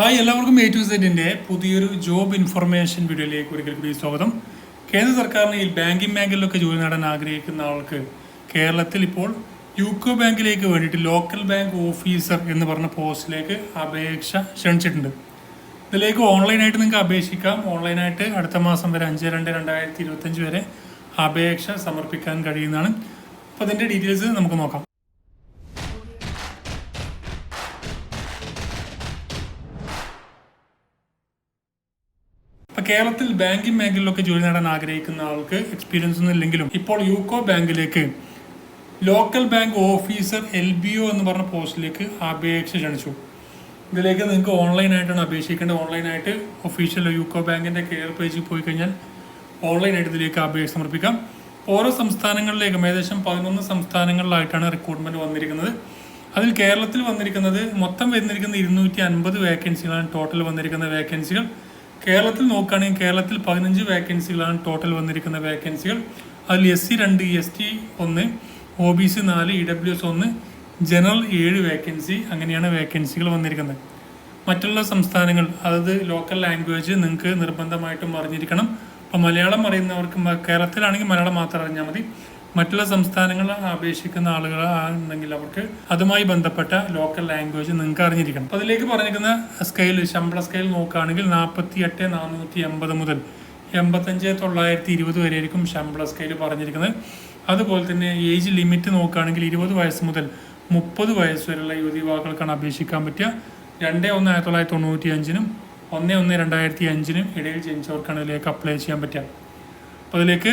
Hi എല്ലാവർക്കും A to സെറ്റിന്റെ പുതിയൊരു ജോബ് ഇൻഫർമേഷൻ വീഡിയോയിലേക്ക് ഒരിക്കൽ കൂടി സ്വാഗതം. കേന്ദ്ര സർക്കാരിന് ഈ ബാങ്കിങ് മേഖലയിലൊക്കെ ജോലി നേടാൻ ആഗ്രഹിക്കുന്ന ആൾക്ക് കേരളത്തിൽ ഇപ്പോൾ യൂക്കോ ബാങ്കിലേക്ക് വേണ്ടിയിട്ട് ലോക്കൽ ബാങ്ക് ഓഫീസർ എന്ന് പറഞ്ഞ പോസ്റ്റിലേക്ക് അപേക്ഷ ക്ഷണിച്ചിട്ടുണ്ട്. ഇതിലേക്ക് ഓൺലൈനായിട്ട് നിങ്ങൾക്ക് അപേക്ഷിക്കാം. ഓൺലൈനായിട്ട് അടുത്ത മാസം വരെ അഞ്ച് രണ്ട് രണ്ടായിരത്തി ഇരുപത്തഞ്ച് വരെ അപേക്ഷ സമർപ്പിക്കാൻ കഴിയുന്നതാണ്. അപ്പോൾ അതിന്റെ ഡീറ്റെയിൽസ് നമുക്ക് നോക്കാം. ഇപ്പൊ കേരളത്തിൽ ബാങ്കിങ് മേഖലയിലൊക്കെ ജോലി നേടാൻ ആഗ്രഹിക്കുന്ന ആൾക്ക് എക്സ്പീരിയൻസ് ഒന്നും ഇല്ലെങ്കിലും ഇപ്പോൾ യൂക്കോ ബാങ്കിലേക്ക് local bank officer L B O എന്ന് പറഞ്ഞ പോസ്റ്റിലേക്ക് അപേക്ഷ ക്ഷണിച്ചു. ഇതിലേക്ക് നിങ്ങൾക്ക് ഓൺലൈനായിട്ടാണ് അപേക്ഷിക്കേണ്ടത്. ഓൺലൈനായിട്ട് ഒഫീഷ്യൽ യൂക്കോ ബാങ്കിന്റെ കെയർ പേജിൽ പോയി കഴിഞ്ഞാൽ ഓൺലൈനായിട്ട് ഇതിലേക്ക് അപേക്ഷ സമർപ്പിക്കാം. ഓരോ സംസ്ഥാനങ്ങളിലേക്കും ഏകദേശം പതിനൊന്ന് സംസ്ഥാനങ്ങളിലായിട്ടാണ് റിക്രൂട്ട്മെന്റ് വന്നിരിക്കുന്നത്. അതിൽ കേരളത്തിൽ വന്നിരിക്കുന്നത് മൊത്തം വന്നിരിക്കുന്ന ഇരുന്നൂറ്റി അൻപത് വേക്കൻസികളാണ് ടോട്ടൽ വന്നിരിക്കുന്ന വേക്കൻസികൾ കേരളത്തിൽ നോക്കുകയാണെങ്കിൽ കേരളത്തിൽ പതിനഞ്ച് വേക്കൻസികളാണ് ടോട്ടൽ വന്നിരിക്കുന്ന വേക്കൻസികൾ അതിൽ എസ് സി രണ്ട് എസ് ടി ഒന്ന് ഒ ബി സി നാല് ഇ ഡബ്ല്യു എസ് ഒന്ന് ജനറൽ ഏഴ് വേക്കൻസി അങ്ങനെയാണ് വേക്കൻസികൾ വന്നിരിക്കുന്നത്. മറ്റുള്ള സംസ്ഥാനങ്ങൾ അതായത് ലോക്കൽ ലാംഗ്വേജ് നിങ്ങൾക്ക് നിർബന്ധമായിട്ടും അറിഞ്ഞിരിക്കണം. അപ്പോൾ മലയാളം അറിയുന്നവർക്ക് കേരളത്തിലാണെങ്കിൽ മലയാളം മാത്രം അറിഞ്ഞാൽ മതി. മറ്റുള്ള സംസ്ഥാനങ്ങളിൽ അപേക്ഷിക്കുന്ന ആളുകൾ ഉണ്ടെങ്കിൽ അവർക്ക് അതുമായി ബന്ധപ്പെട്ട ലോക്കൽ ലാംഗ്വേജ് നിങ്ങൾക്ക് അറിഞ്ഞിരിക്കണം. അതിലേക്ക് പറഞ്ഞിരിക്കുന്ന സ്കെയിൽ ശമ്പള സ്കെയിൽ നോക്കുകയാണെങ്കിൽ നാൽപ്പത്തി എട്ട് നാനൂറ്റി എൺപത് മുതൽ എൺപത്തഞ്ച് തൊള്ളായിരത്തി ഇരുപത് വരെയായിരിക്കും ശമ്പള സ്കെയിൽ പറഞ്ഞിരിക്കുന്നത്. അതുപോലെ തന്നെ ഏജ് ലിമിറ്റ് നോക്കുകയാണെങ്കിൽ ഇരുപത് വയസ്സ് മുതൽ മുപ്പത് വയസ്സ് വരെയുള്ള യുവതി യുവാക്കൾക്കാണ് അപേക്ഷിക്കാൻ പറ്റുക. രണ്ട് ഒന്ന് ആയിരത്തി തൊള്ളായിരത്തി തൊണ്ണൂറ്റി അഞ്ചിനും ഒന്ന് ഒന്ന് രണ്ടായിരത്തി അഞ്ചിനും ഇടയിൽ ജനിച്ചവർക്കാണ് ഇതിലേക്ക് അപ്ലൈ ചെയ്യാൻ പറ്റുക. അപ്പോൾ അതിലേക്ക്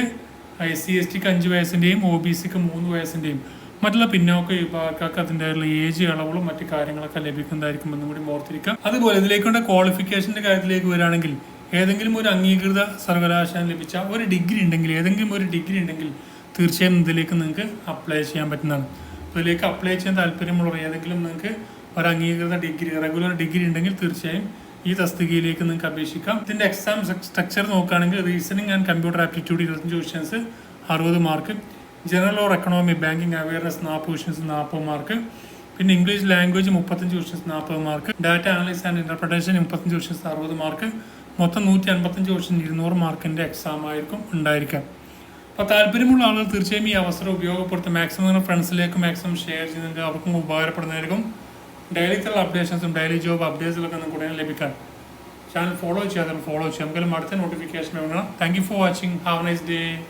എസ് സി എസ് ടിക്ക് അഞ്ച് വയസ്സിന്റെയും ഒ ബി സിക്ക് മൂന്ന് വയസ്സിന്റെയും മറ്റുള്ള പിന്നോക്ക വിഭാഗക്കാർക്ക് അതിന്റെ ഏജ് ഇളവുകളും മറ്റ് കാര്യങ്ങളൊക്കെ ലഭിക്കുന്നതായിരിക്കും എന്നും കൂടി ഓർത്തിരിക്കുക അതുപോലെ ഇതിലേക്കുള്ള ക്വാളിഫിക്കേഷന്റെ കാര്യത്തിലേക്ക് വരികയാണെങ്കിൽ ഏതെങ്കിലും ഒരു അംഗീകൃത സർവകലാശാല ലഭിച്ച ഒരു ഡിഗ്രി ഉണ്ടെങ്കിൽ ഏതെങ്കിലും ഒരു ഡിഗ്രി ഉണ്ടെങ്കിൽ തീർച്ചയായും ഇതിലേക്ക് നിങ്ങൾക്ക് അപ്ലൈ ചെയ്യാൻ പറ്റുന്നതാണ്. ഇതിലേക്ക് അപ്ലൈ ചെയ്യാൻ താല്പര്യമുള്ളവർ ഏതെങ്കിലും നിങ്ങൾക്ക് ഒരു അംഗീകൃത ഡിഗ്രി റെഗുലർ ഡിഗ്രി ഉണ്ടെങ്കിൽ തീർച്ചയായും ഈ തസ്തികയിലേക്ക് നിങ്ങൾക്ക് അപേക്ഷിക്കാം. ഇതിന്റെ എക്സാം സ്ട്രക്ചർ നോക്കുകയാണെങ്കിൽ റീസണിങ് ആൻഡ് കമ്പ്യൂട്ടർ ആപ്റ്റിറ്റ്യൂഡ് ഇരുപത്തഞ്ച് ക്വസ്റ്റ്യൻസ് അറുപത് mark general or economy banking awareness നാൽപ്പത് ക്വസ്റ്റ്യൻസ് നാൽപ്പത് മാർക്ക് പിന്നെ ഇംഗ്ലീഷ് ലാംഗ്വേജ് മുപ്പത്തഞ്ച് ക്വസ്റ്റ്യൻസ് നാൽപ്പത് mark data analysis and interpretation മുപ്പത്തഞ്ച് ക്വസ്റ്റ്യൻസ് അറുപത് മാർക്ക് മൊത്തം നൂറ്റി അൻപത്തഞ്ച് ക്വസ്റ്റ്യൻ ഇരുന്നൂറ് മാർക്കിന്റെ എക്സാം ആയിരിക്കും ഉണ്ടായിരിക്കാം അപ്പോൾ താല്പര്യമുള്ള ആളുകൾ തീർച്ചയായും ഈ അവസരം ഉപയോഗപ്പെടുത്തും മാക്സിമം ഫ്രണ്ട്സിലേക്ക് മാക്സിമം ഷെയർ ചെയ്യുന്നുണ്ട് അവർക്കും ഉപകാരപ്പെടുന്നതായിരിക്കും. ഡെയിലിക്കുള്ള അപ്ഡേഷൻസും ഡെയിലി ജോബ് അപ്ഡേറ്റ്സിലൊക്കെ നിങ്ങൾക്ക് ഉടനെ ലഭിക്കാൻ. ചാനൽ ഫോളോ ചെയ്യാതെ ഫോളോ ചെയ്യാം. നമുക്കെല്ലാം അടുത്ത നോട്ടിഫിക്കേഷൻ വേണം. Thank you for watching have nice day